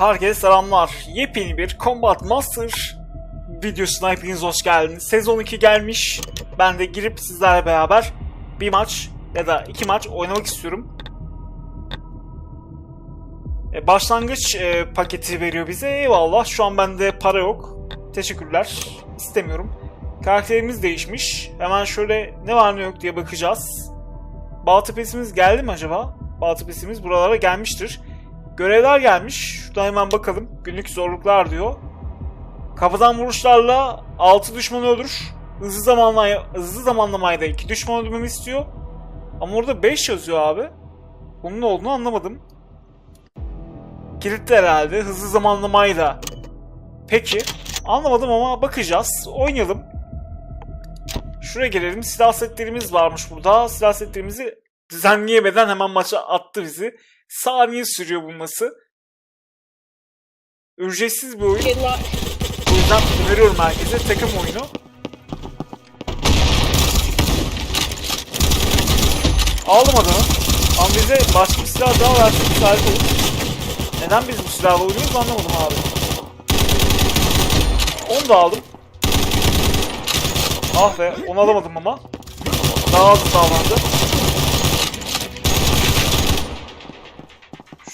Herkese selamlar. Yepyeni bir Combat Master videosuna hepiniz hoş geldiniz. Sezon 2 gelmiş. Ben de girip sizlerle beraber bir maç ya da iki maç oynamak istiyorum. E, başlangıç e, paketi veriyor bize. Eyvallah. Şu an bende para yok. Teşekkürler. İstemiyorum. Karakterimiz değişmiş. Hemen şöyle ne var ne yok diye bakacağız. Baltı pesimiz geldi mi acaba? Baltı pesimiz buralara gelmiştir. Görevler gelmiş. Şuradan hemen bakalım. Günlük zorluklar diyor. Kapıdan vuruşlarla 6 düşmanı öldür. Hızlı zamanla hızlı zamanlamayla 2 düşman öldürmemi istiyor. Ama orada 5 yazıyor abi. Bunun ne olduğunu anlamadım. Kilitli herhalde. Hızlı zamanlamayla. Peki. Anlamadım ama bakacağız. Oynayalım. Şuraya gelelim. Silah setlerimiz varmış burada. Silah setlerimizi düzenleyemeden hemen maça attı bizi. Saniye sürüyor bulması. Ücretsiz bir oyun. O yüzden öneriyorum herkese. Takım oyunu. Aldım adamı. Ama bize başka bir silah daha versin müsait olur. Neden biz bu silahla oynuyoruz anlamadım abi. Onu da aldım. Ah be onu alamadım ama. Daha hızlı davrandı.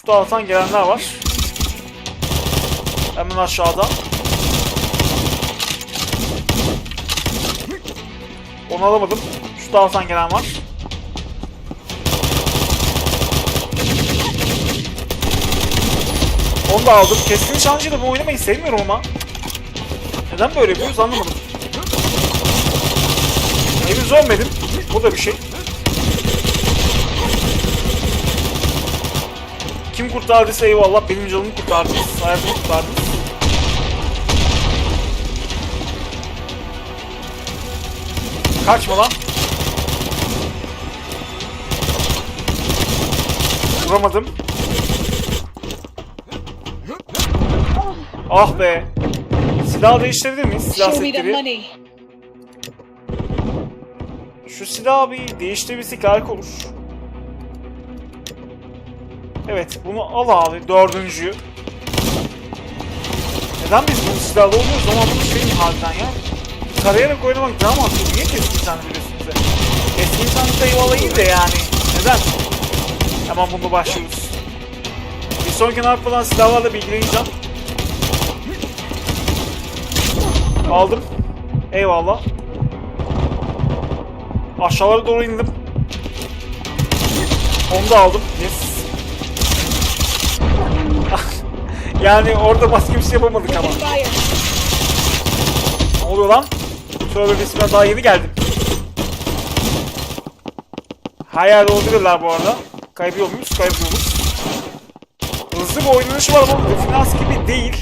Şu taraftan gelenler var. Hemen aşağıda. Onu alamadım. Şu taraftan gelen var. Onu da aldım. Keskin nişancıyla bu oynamayı sevmiyorum ama. Neden böyle yapıyoruz anlamadım. Henüz ölmedim. Bu da bir şey. Kurtardıysa eyvallah benim canımı kurtardınız. Hayatımı kurtardınız. Kaçma lan. Vuramadım. Ah be. Silah değiştirebilir miyiz? Silah setleri. Şu silahı bir değiştirebilsek harika olur. Evet bunu al abi dördüncüyü. Neden biz bu silahla oynuyoruz ama bunu şeyim harbiden ya. Tarayarak oynamak daha mantıklı. Niye keskin sen biliyorsunuz? Keskin sen eyvallah iyi de yani. Neden? Hemen bunu başlıyoruz. Bir sonraki narpadan silahlarla bilgileneceğim. Aldım. Eyvallah. Aşağılara doğru indim. Onu da aldım. Yes. Yani orada başka bir şey yapamadık ama. Ne oluyor lan? Tövbe bismillah daha yeni geldim. Her yerde olabilirler bu arada. Kaybıyor muyuz? Kaybıyoruz. Hızlı bir oynanış var ama Finans gibi değil.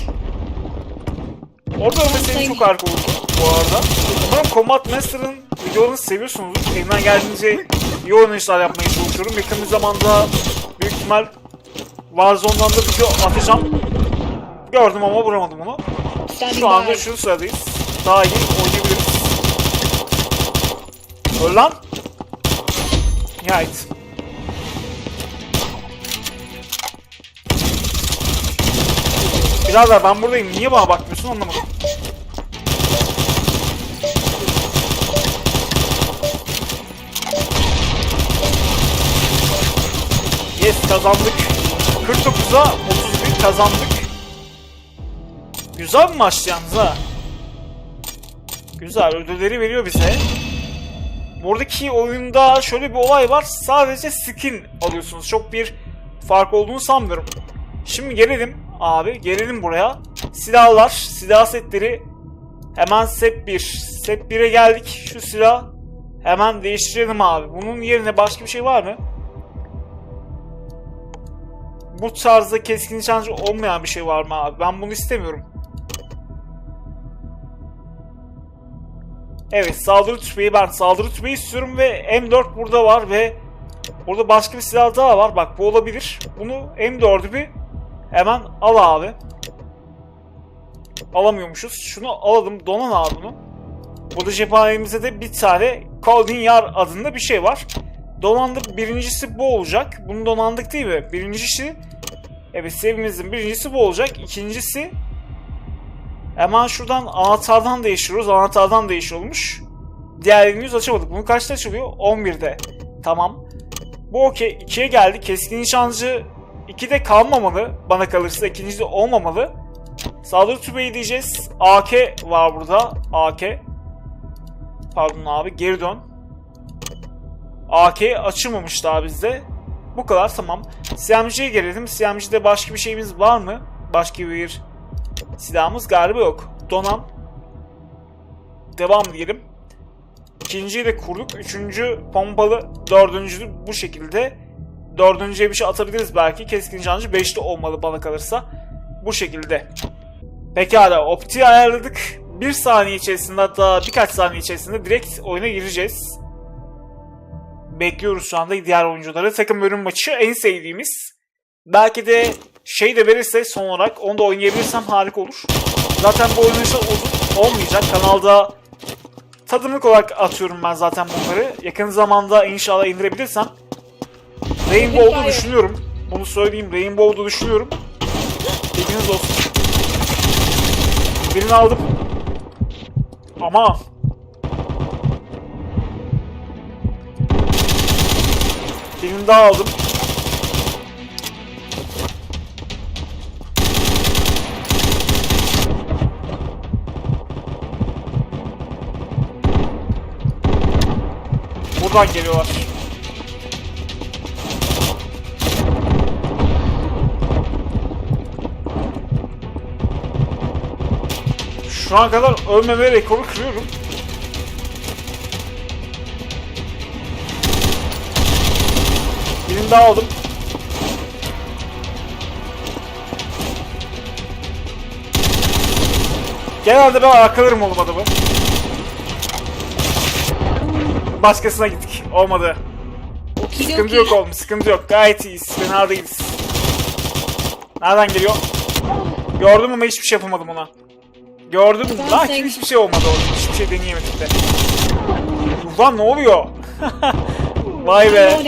Orada ölmeseydim çok harika olurdu bu arada. Umarım Combat Master'ın videolarını seviyorsunuzdur. Elimden geldiğince iyi oynanışlar yapmaya çalışıyorum. Yakın bir zamanda büyük ihtimal Warzone'dan da video atacağım. Gördüm ama vuramadım onu. Şu anda şu sıradayız. Daha iyi oynayabiliriz. Öl lan. Nihayet. Birader ben buradayım. Niye bana bakmıyorsun anlamadım. Yes kazandık. 49'a 31 kazandık. Güzel maç yalnız ha. Güzel ödülleri veriyor bize. Buradaki oyunda şöyle bir olay var. Sadece skin alıyorsunuz. Çok bir fark olduğunu sanmıyorum. Şimdi gelelim abi. Gelelim buraya. Silahlar, silah setleri. Hemen set 1. Set 1'e geldik. Şu silah hemen değiştirelim abi. Bunun yerine başka bir şey var mı? Bu tarzda keskin nişancı olmayan bir şey var mı abi? Ben bunu istemiyorum. Evet saldırı tüfeği ben saldırı tüfeği istiyorum ve M4 burada var ve burada başka bir silah daha var. Bak bu olabilir. Bunu M4'ü bir hemen al abi. Alamıyormuşuz. Şunu alalım. Donan abi bunu. Burada cephanemizde de bir tane Caldin Yar adında bir şey var. Donandık birincisi bu olacak. Bunu donandık değil mi? Birincisi Evet sevimizin birincisi bu olacak. İkincisi hemen şuradan anahtardan değiştiriyoruz. Anahtardan değişiyormuş. Diğer henüz açamadık. Bunu kaçta açılıyor? 11'de. Tamam. Bu okey. 2'ye geldi. Keskin nişancı 2'de kalmamalı. Bana kalırsa ikinci de olmamalı. Saldırı tübeyi diyeceğiz. AK var burada. AK. Pardon abi geri dön. AK açılmamış daha bizde. Bu kadar tamam. CMG'ye gelelim. CMG'de başka bir şeyimiz var mı? Başka bir silahımız galiba yok. Donan. Devam diyelim. İkinciyi de kurduk. Üçüncü pompalı. Dördüncü bu şekilde. Dördüncüye bir şey atabiliriz belki. Keskin nişancı 5'te olmalı bana kalırsa. Bu şekilde. Pekala optiği ayarladık. Bir saniye içerisinde hatta birkaç saniye içerisinde direkt oyuna gireceğiz. Bekliyoruz şu anda diğer oyuncuları. Takım bölüm maçı en sevdiğimiz. Belki de şey de verirse son olarak onu da oynayabilirsem harika olur. Zaten bu oynayışlar uzun olmayacak. Kanalda tadımlık olarak atıyorum ben zaten bunları. Yakın zamanda inşallah indirebilirsem. Rainbow'u düşünüyorum. Bunu söyleyeyim. Rainbow'u düşünüyorum. Bilginiz olsun. Birini aldım. Ama birini daha aldım. Buradan geliyorlar. Şu ana kadar ölmeme rekoru kırıyorum. Birini daha aldım. Genelde ben arkalarım oğlum adamı. Başkasına gittik. Olmadı. Sıkıntı yok oğlum, sıkıntı yok. Gayet iyiyiz, fena değiliz. Nereden geliyor? Gördüm ama hiçbir şey yapamadım ona. Gördüm. Ben Lan sen- hiçbir şey olmadı orada. Hiçbir şey deneyemedik de. Ulan ne oluyor? Vay be.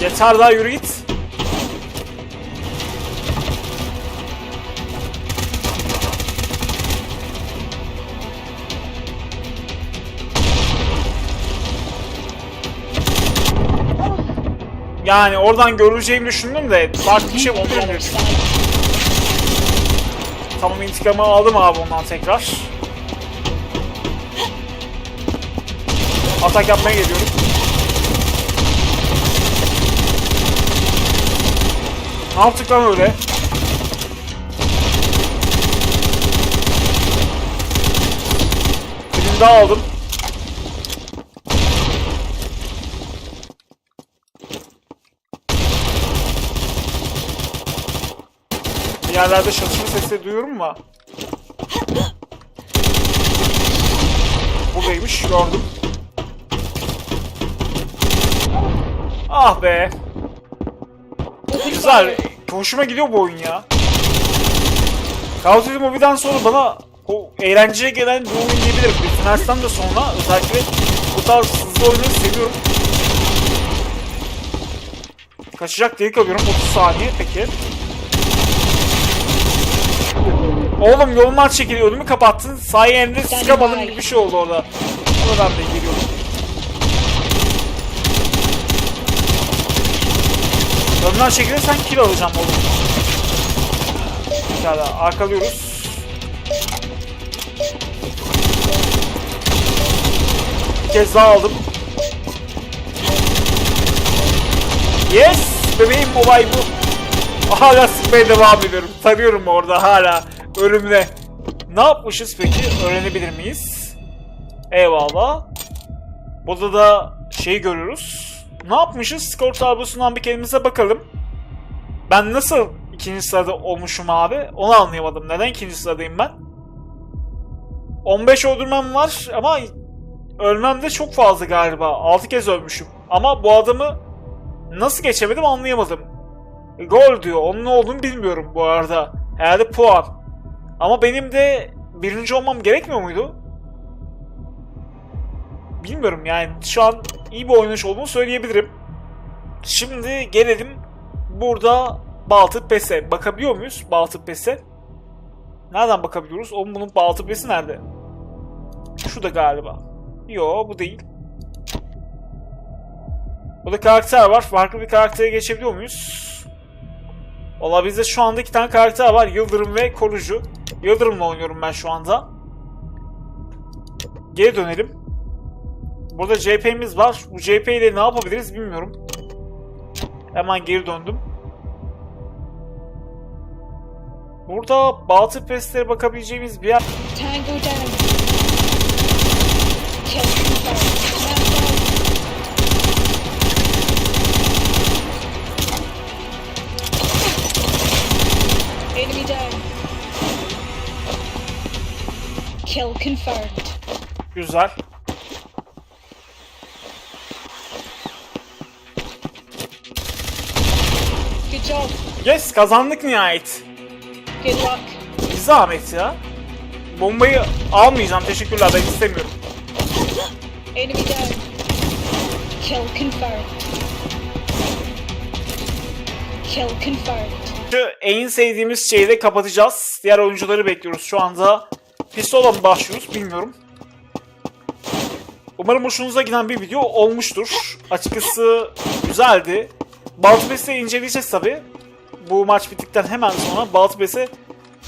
Yeter daha yürü git. Yani oradan görüleceğimi düşündüm de farklı bir şey olmayabilir. Tamam intikamı aldım abi ondan tekrar. Atak yapmaya geliyorum. Ne yaptık lan öyle? Birini daha aldım. Yerlerde çalışma sesleri duyuyorum mu? Buradaymış gördüm. Ah be. Güzel. Hoşuma gidiyor bu oyun ya. Call of Duty Mobile'den sonra bana o eğlenceye gelen bir oyun diyebilirim. Finals'tan da sonra özellikle bu tarz hızlı oyunları seviyorum. Kaçacak delik alıyorum 30 saniye peki. Oğlum yollar çekiliyor ödümü kapattın. Sayende sıkamadım gibi bir şey oldu orada. Oradan da geliyorum. Önden çekilirsen kill alacağım oğlum. Pekala arkalıyoruz. Bir kez daha aldım. Yes! Bebeğim olay bu. Hala sıkmaya devam ediyorum. Tarıyorum orada hala. Ölümle. Ne yapmışız peki? Öğrenebilir miyiz? Eyvallah. Burada da şeyi görüyoruz. Ne yapmışız? Skor tablosundan bir kendimize bakalım. Ben nasıl ikinci sırada olmuşum abi? Onu anlayamadım. Neden ikinci sıradayım ben? 15 öldürmem var ama ölmem de çok fazla galiba. 6 kez ölmüşüm. Ama bu adamı nasıl geçemedim anlayamadım. Gol diyor. Onun ne olduğunu bilmiyorum bu arada. Herhalde puan. Ama benim de birinci olmam gerekmiyor muydu? Bilmiyorum yani şu an iyi bir oynayış olduğunu söyleyebilirim. Şimdi gelelim burada Baltı Pes'e bakabiliyor muyuz? Baltı Pes'e. Nereden bakabiliyoruz? Oğlum bunun Baltı Pes'i nerede? Şu da galiba. Yo bu değil. Burada karakter var. Farklı bir karaktere geçebiliyor muyuz? Valla bizde şu anda iki tane karakter var. Yıldırım ve Korucu. Yıldırım'la oynuyorum ben şu anda. Geri dönelim. Burada JP'miz var. Bu JP ile ne yapabiliriz bilmiyorum. Hemen geri döndüm. Burada Baltı Pestlere bakabileceğimiz bir yer... Tango down. Kill confirmed. Güzel. Good job. Yes kazandık nihayet. Good luck. Bir zahmet ya. Bombayı almayacağım teşekkürler ben istemiyorum. Enemy down. Kill confirmed. Kill confirmed. Şu en sevdiğimiz şeyi de kapatacağız. Diğer oyuncuları bekliyoruz şu anda. Pistola mı başlıyoruz bilmiyorum. Umarım hoşunuza giden bir video olmuştur. Açıkçası güzeldi. Baltı inceleyeceğiz tabi. Bu maç bittikten hemen sonra Baltı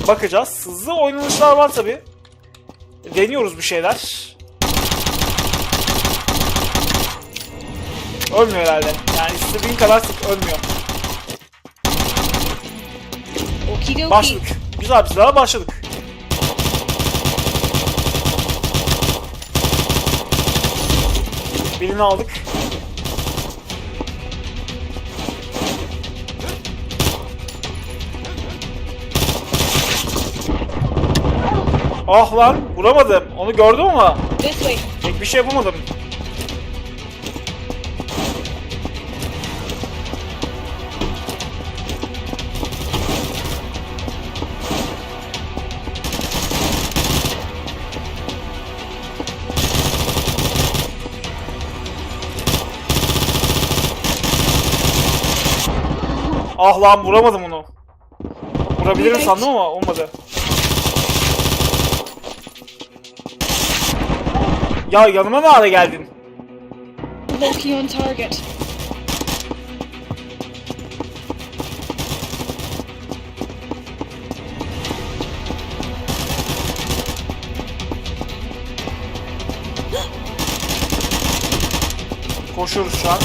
bakacağız. Hızlı oynanışlar var tabi. Deniyoruz bir şeyler. Ölmüyor herhalde. Yani istediğin kadar sık ölmüyor. Başladık. Güzel bir silahla başladık. Birini aldık. Ah lan vuramadım. Onu This way. pek bir şey yapamadım. Ah lan vuramadım onu. Vurabilirim sandım ama olmadı. Ya yanıma ne ara geldin? Loki on target. Koşuyoruz şu an.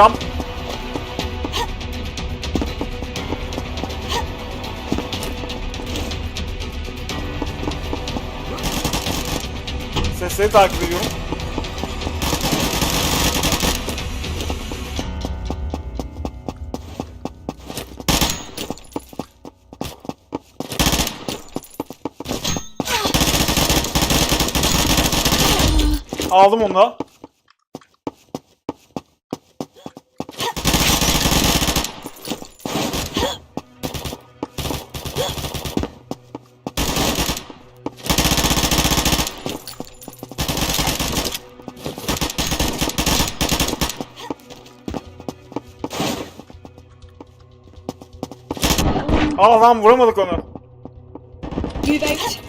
İntikam. Sesleri takip ediyorum. Aldım onu da. Aa lan vuramadık onu.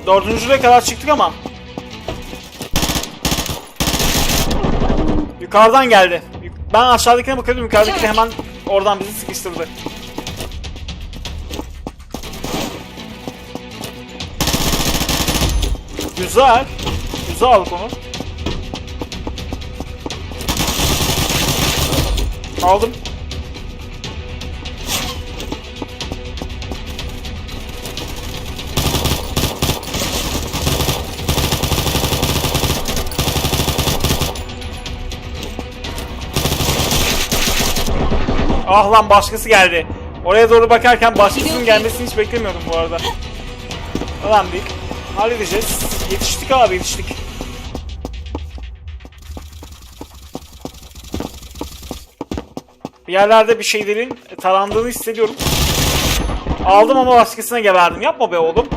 Dördüncüye kadar çıktık ama. Yukarıdan geldi. Ben aşağıdakine bakıyordum. Yukarıdaki de hemen oradan bizi sıkıştırdı. Güzel. Güzel aldık onu. Aldım. Ah lan başkası geldi. Oraya doğru bakarken başkasının gelmesini hiç beklemiyordum bu arada. Önemli değil. Halledeceğiz. Yetiştik abi yetiştik. Bir yerlerde bir şeylerin talandığını hissediyorum. Aldım ama başkasına geberdim. Yapma be oğlum.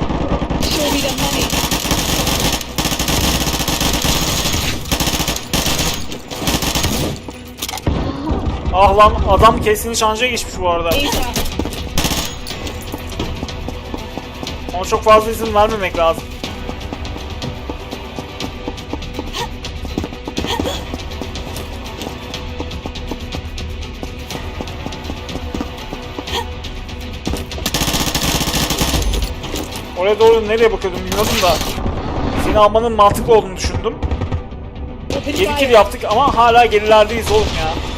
Ah lan adam kesin nişancıya geçmiş bu arada. Ona çok fazla izin vermemek lazım. Oraya doğru nereye bakıyordum bilmiyordum da seni almanın mantıklı olduğunu düşündüm. 7 kill yaptık ama hala gerilerdeyiz oğlum ya.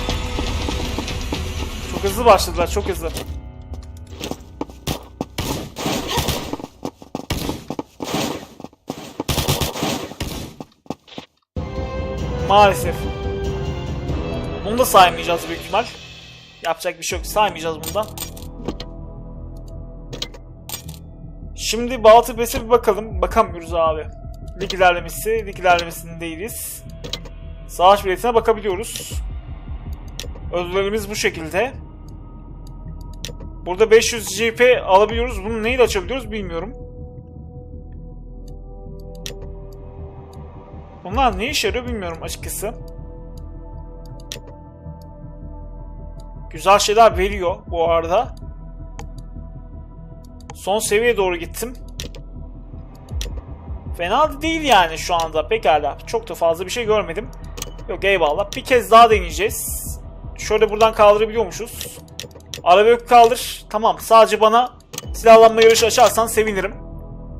Çok hızlı başladılar, çok hızlı. Maalesef. Bunu da saymayacağız büyük ihtimal. Yapacak bir şey yok. Saymayacağız bundan. Şimdi Batı Bes'e bir bakalım. Bakamıyoruz abi. Lig ilerlemesi, lig ilerlemesindeyiz. Savaş biletine bakabiliyoruz. Ödüllerimiz bu şekilde. Burada 500 GP alabiliyoruz. Bunu neyle açabiliyoruz bilmiyorum. Bunlar ne işe yarıyor bilmiyorum açıkçası. Güzel şeyler veriyor bu arada. Son seviyeye doğru gittim. Fena değil yani şu anda pekala. Çok da fazla bir şey görmedim. Yok eyvallah. Bir kez daha deneyeceğiz. Şöyle buradan kaldırabiliyormuşuz. Araba yok kaldır. Tamam sadece bana silahlanma yarışı açarsan sevinirim.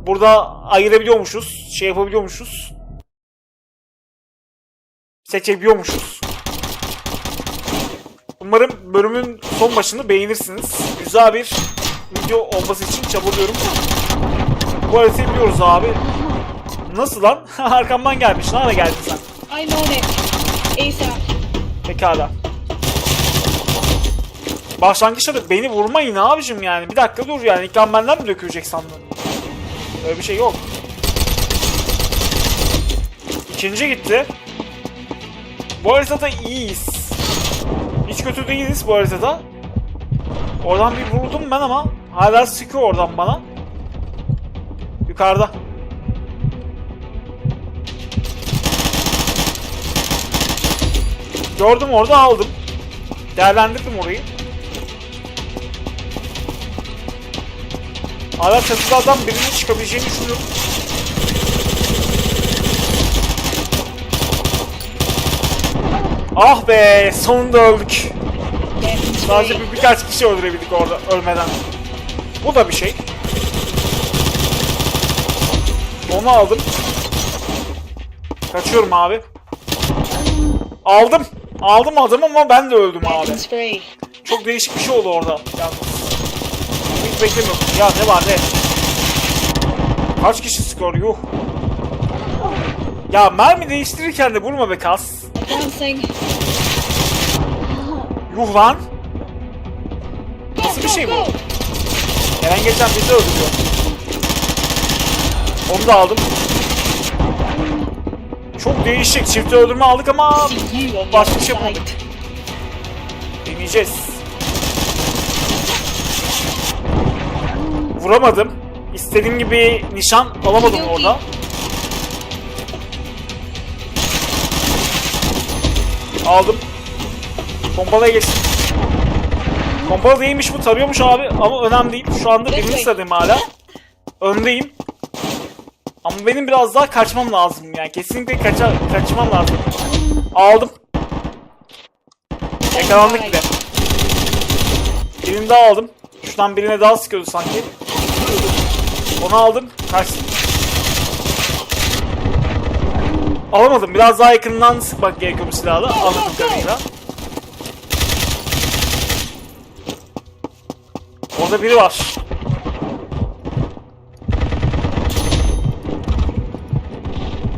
Burada ayırabiliyormuşuz. Şey yapabiliyormuşuz. Seçebiliyormuşuz. Umarım bölümün son başını beğenirsiniz. Güzel bir video olması için çabalıyorum. Bu haritayı biliyoruz abi. Nasıl lan? Arkamdan gelmiş. Nerede geldin sen? I'm on it. ASAP. Pekala. Başlangıçta da beni vurmayın abicim yani. Bir dakika dur yani. İkram benden mi dökülecek sandın? Öyle bir şey yok. İkinci gitti. Bu haritada iyiyiz. Hiç kötü değiliz bu haritada. Oradan bir vuruldum ben ama hala sıkıyor oradan bana. Yukarıda. Gördüm orada aldım. Değerlendirdim orayı. Hala çatılardan birinin çıkabileceğini düşünüyorum. Ah be sonunda öldük. Sadece bir, birkaç kişi öldürebildik orada ölmeden. Bu da bir şey. Onu aldım. Kaçıyorum abi. Aldım. Aldım adamı ama ben de öldüm abi. Çok değişik bir şey oldu orada. Yalnız. Hiç beklemiyordum. Ya ne var ne? Kaç kişi skor yuh. Ya mermi değiştirirken de vurma be kas. Yuh lan. Nasıl bir şey bu? Gelen geçen bizi öldürüyor. Onu da aldım. Çok değişik. Çift öldürme aldık ama başka bir şey side. yapmadık. Deneyeceğiz. Vuramadım. İstediğim gibi nişan alamadım orada. Aldım. Pompalaya geçtim. Pompalı değilmiş bu tarıyormuş abi ama önemli değil. Şu anda birinci sıradayım hala. Öndeyim. Ama benim biraz daha kaçmam lazım yani. Kesinlikle kaça, kaçmam lazım. Aldım. Yakalandık bile. Birini daha aldım. Şuradan birine daha sıkıyordu sanki. Onu aldım. Kaçtım. Alamadım. Biraz daha yakından sıkmak gerekiyor bu silahla. Anladığım kadarıyla. Orada biri var.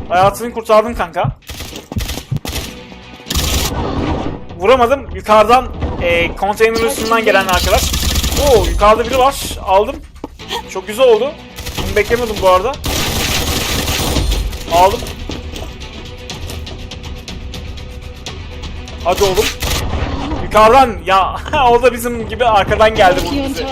Hayatını kurtardın kanka. Vuramadım. Yukarıdan e, konteyner üstünden gelen arkadaş. Oo yukarıda biri var. Aldım. Çok güzel oldu. Bunu beklemiyordum bu arada. Aldım. Hadi oğlum. Yukarıdan ya o da bizim gibi arkadan geldi bu bize.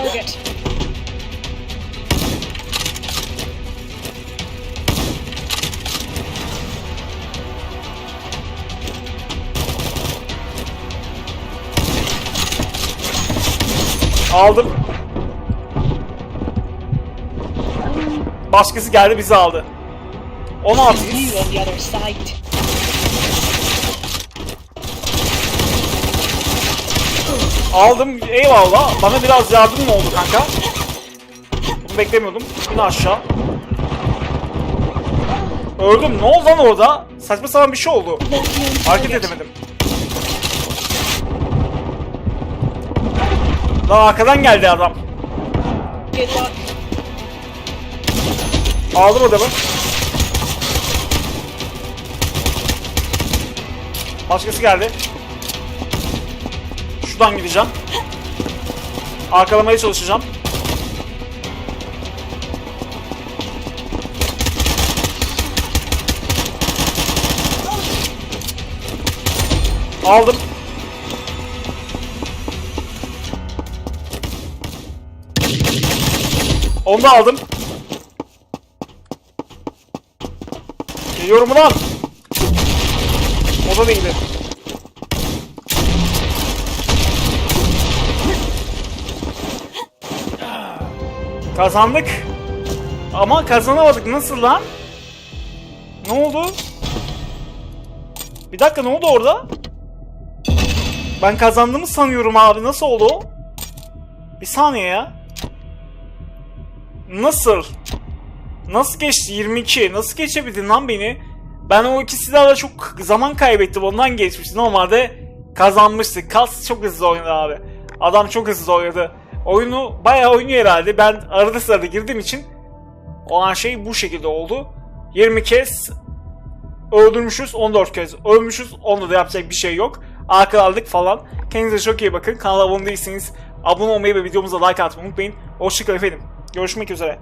Aldım. Başkası geldi bizi aldı. 16 You on the other side. Aldım eyvallah. Bana biraz yardım mı oldu kanka? Bunu beklemiyordum. Yine aşağı. Öldüm. Ne oldu lan orada? Saçma sapan bir şey oldu. Hareket edemedim. Lan arkadan geldi adam. Aldım adamı. Başkası geldi. Şuradan gideceğim. Arkalamaya çalışacağım. Aldım. Onu da aldım. Geliyorum ulan. O da değildi. Kazandık. Ama kazanamadık. Nasıl lan? Ne oldu? Bir dakika ne oldu orada? Ben kazandığımı sanıyorum abi. Nasıl oldu? Bir saniye ya. Nasıl? Nasıl geçti 22? Nasıl geçebildin lan beni? Ben o iki silahla çok zaman kaybettim. Ondan geçmişti. Normalde kazanmıştık. Kas çok hızlı oynadı abi. Adam çok hızlı oynadı. Oyunu bayağı oynuyor herhalde. Ben arada sırada girdiğim için olan şey bu şekilde oldu. 20 kez öldürmüşüz 14 kez ölmüşüz onda da yapacak bir şey yok. Arka aldık falan. Kendinize çok iyi bakın. Kanala abone değilseniz abone olmayı ve videomuza like atmayı unutmayın. Hoşçakalın efendim. Görüşmek üzere.